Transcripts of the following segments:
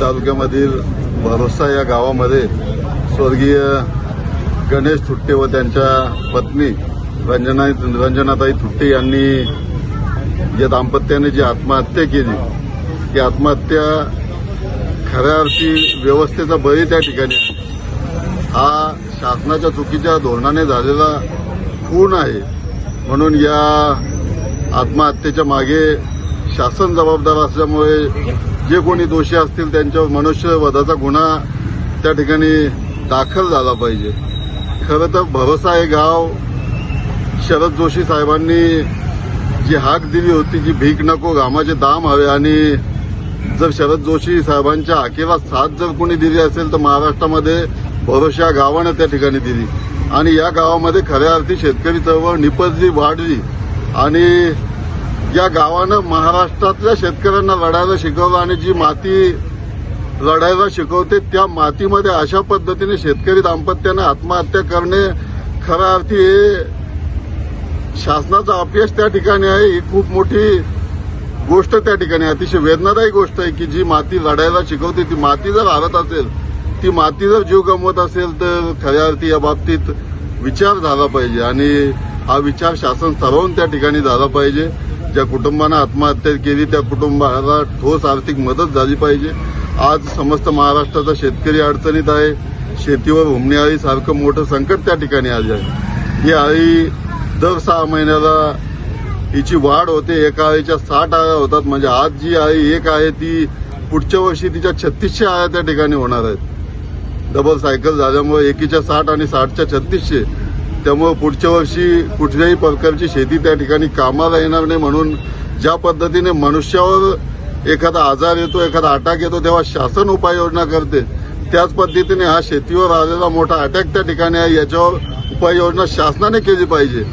तालुक्यामधील भरोसा या गावामध्ये स्वर्गीय गणेश थुट्टे व त्यांच्या पत्नी रंजना रंजनाताई थुट्टे यांनी या दाम्पत्याने जी आत्महत्या केली ती आत्महत्या खऱ्या अर्थी व्यवस्थेचा बळी त्या ठिकाणी हा शासनाच्या चुकीच्या धोरणाने झालेला खून आहे. म्हणून या आत्महत्येच्या मागे शासन जबाबदार असल्यामुळे जे कोणी दोषी असतील त्यांच्यावर मनुष्यवधाचा गुन्हा त्या ठिकाणी दाखल झाला पाहिजे. खरं तर भरोसा हे गाव शरद जोशी साहेबांनी जी हाक दिली होती की भीक नको घामाचे दाम हवे आणि जर शरद जोशी साहेबांच्या हाकेला साथ जर कोणी दिली असेल तर महाराष्ट्रामध्ये भरोसा या गावानं त्या ठिकाणी दिली. आणि या गावामध्ये खऱ्या अर्थी शेतकरी चळवळ निपजली वाढली आणि या गावानं महाराष्ट्रातल्या शेतकऱ्यांना लढायला शिकवलं आणि जी माती लढायला शिकवते त्या मातीमध्ये अशा पद्धतीने शेतकरी दाम्पत्याने आत्महत्या करणे खऱ्या अर्थी शासनाचं अपयश त्या ठिकाणी आहे. ही खूप मोठी गोष्ट त्या ठिकाणी अतिशय वेदनादायी गोष्ट आहे की जी माती लढायला शिकवते. ती माती जर हरत असेल ती माती जर जीव गमवत असेल तर खऱ्या अर्थी या बाबतीत विचार झाला पाहिजे. आणि हा विचार शासन ठरवून त्या ठिकाणी झाला पाहिजे. ज्या कुटुंबानं आत्महत्या केली त्या कुटुंबाला ठोस आर्थिक मदत झाली पाहिजे. आज समस्त महाराष्ट्राचा शेतकरी अडचणीत आहे. शेतीवर हुमणी आळी सारखं मोठं संकट त्या ठिकाणी आले आहे. ही आळी दर सहा महिन्याला हिची वाढ होते एका आळीच्या साठ आळ्या होतात. म्हणजे आज जी आळी एक आहे ती पुढच्या वर्षी तिच्या छत्तीसशे आळ्या त्या ठिकाणी होणार आहेत. डबल सायकल झाल्यामुळे एकीच्या साठ आणि साठच्या छत्तीसशे त्यामुळे पुढच्या वर्षी कुठल्याही प्रकारची शेती त्या ठिकाणी कामाला येणार नाही म्हणून ज्या पद्धतीने मनुष्यावर एखादा आजार येतो एखादा अटॅक येतो तेव्हा शासन उपाययोजना करते. त्याच पद्धतीने हा शेतीवर आलेला मोठा अटॅक त्या ठिकाणी आहे. याच्यावर उपाययोजना शासनाने केली पाहिजे.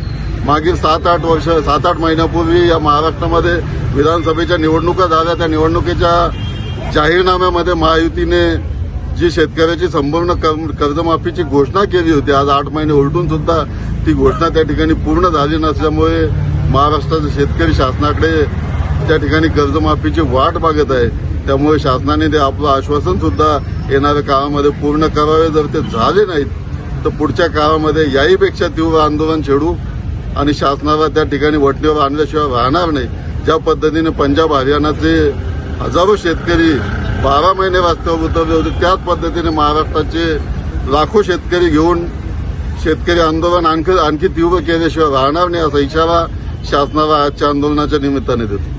मागील सात आठ वर्ष सात आठ महिन्यापूर्वी या महाराष्ट्रामध्ये विधानसभेच्या निवडणुका झाल्या. त्या निवडणुकीच्या जाहीरनाम्यामध्ये महायुतीने जी शेतकऱ्याची संपूर्ण कर्म- कर्जमाफीची घोषणा केली होती आज आठ महिने उलटून सुद्धा ती घोषणा त्या ठिकाणी पूर्ण झाली नसल्यामुळे महाराष्ट्राचे शेतकरी शासनाकडे त्या ठिकाणी कर्जमाफीची वाट बघत आहे. त्यामुळे शासनाने ते आपलं आश्वासन सुद्धा येणाऱ्या काळामध्ये पूर्ण करावे. जर ते झाले नाहीत तर पुढच्या काळामध्ये याहीपेक्षा तीव्र आंदोलन छेडू आणि शासनाला त्या ठिकाणी वटणीवर आणल्याशिवाय राहणार नाही. ज्या पद्धतीने पंजाब हरियाणाचे हजारो शेतकरी बारा महिने रस्त्यावर उतरले होते म्हणजे त्याच पद्धतीने महाराष्ट्राचे लाखो शेतकरी घेऊन शेतकरी आंदोलन आणखी आणखी तीव्र केल्याशिवाय राहणार नाही असा इशारा शासनाला आजच्या आंदोलनाच्या निमित्ताने देतो.